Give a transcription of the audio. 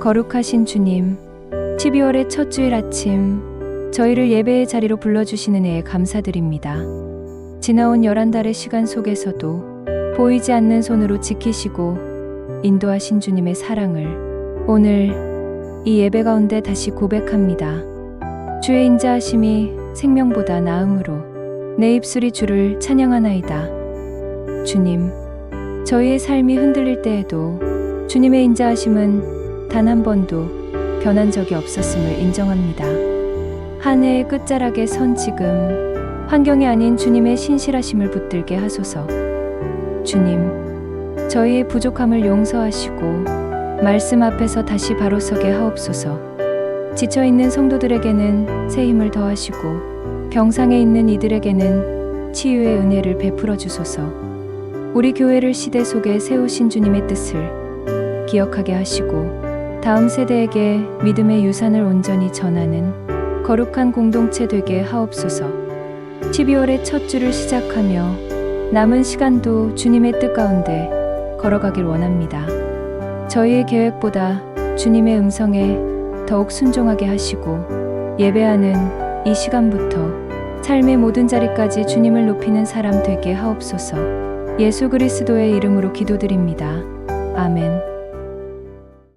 거룩하신 주님, 12월의 첫 주일 아침, 저희를 예배의 자리로 불러주시는 애에 감사드립니다. 지나온 11달의 시간 속에서도 보이지 않는 손으로 지키시고 인도하신 주님의 사랑을 오늘 이 예배 가운데 다시 고백합니다. 주의 인자하심이 생명보다 나음으로 내 입술이 주를 찬양하나이다. 주님, 저희의 삶이 흔들릴 때에도 주님의 인자하심은 단 한 번도 변한 적이 없었음을 인정합니다. 한 해의 끝자락에 선 지금 환경이 아닌 주님의 신실하심을 붙들게 하소서. 주님, 저희의 부족함을 용서하시고 말씀 앞에서 다시 바로 서게 하옵소서. 지쳐 있는 성도들에게는 새 힘을 더하시고 병상에 있는 이들에게는 치유의 은혜를 베풀어 주소서. 우리 교회를 시대 속에 세우신 주님의 뜻을 기억하게 하시고 다음 세대에게 믿음의 유산을 온전히 전하는 거룩한 공동체 되게 하옵소서. 12월의 첫 주를 시작하며 남은 시간도 주님의 뜻 가운데 걸어가길 원합니다. 저희의 계획보다 주님의 음성에 더욱 순종하게 하시고 예배하는 이 시간부터 삶의 모든 자리까지 주님을 높이는 사람 되게 하옵소서. 예수 그리스도의 이름으로 기도드립니다. 아멘.